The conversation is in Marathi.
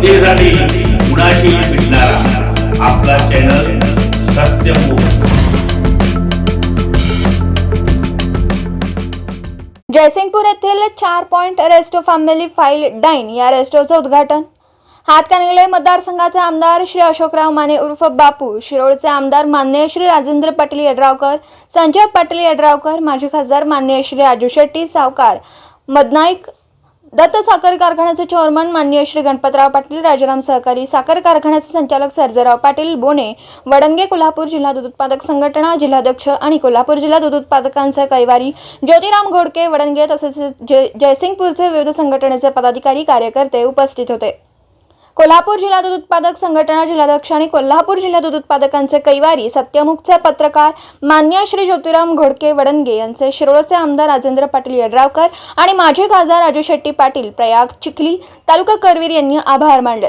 जनतेसाठी कुणाशी भेटणारा आपला चॅनल सत्यमुख जयसिंगपूर येथील चार point resto family fine dine या रेस्टोचं उद्घाटन. हातकणंगले मतदारसंघाचे आमदार श्री अशोकराव माने उर्फ बापू शिरोळचे आमदार मान्य श्री राजेंद्र पाटील यड्रावकर संजय पाटील यड्रावकर माजी खासदार मान्य श्री राजू शेट्टी सावकार मदनाईक दत्त साखर कारखान्याचे चेअरमन माननीय श्री गणपतराव पाटील राजाराम सहकारी साखर कारखान्याचे संचालक सर्जराव पाटील बोने वडंगे कोल्हापूर जिल्हा दूध उत्पादक संघटना जिल्हाध्यक्ष आणि कोल्हापूर जिल्हा दूध उत्पादकांचे कैवारी ज्योतिराम घोडके वडंगे तसेच जय जयसिंगपूरचे विविध संघटनेचे पदाधिकारी कार्यकर्ते उपस्थित होते. कोल्हापूर जिल्हा दूध उत्पादक संघटना जिल्हाध्यक्ष आणि कोल्हापूर जिल्हा दूध उत्पादकांचे कैवारी सत्यमुखचे पत्रकार मान्य श्री ज्योतिराम घोडके वडंगे यांचे शिरोळचे आमदार राजेंद्र पाटील यड्रावकर आणि माजी खासदार राजू शेट्टी पाटील प्रयाग चिखली तालुका करवीर यांनी आभार मानले.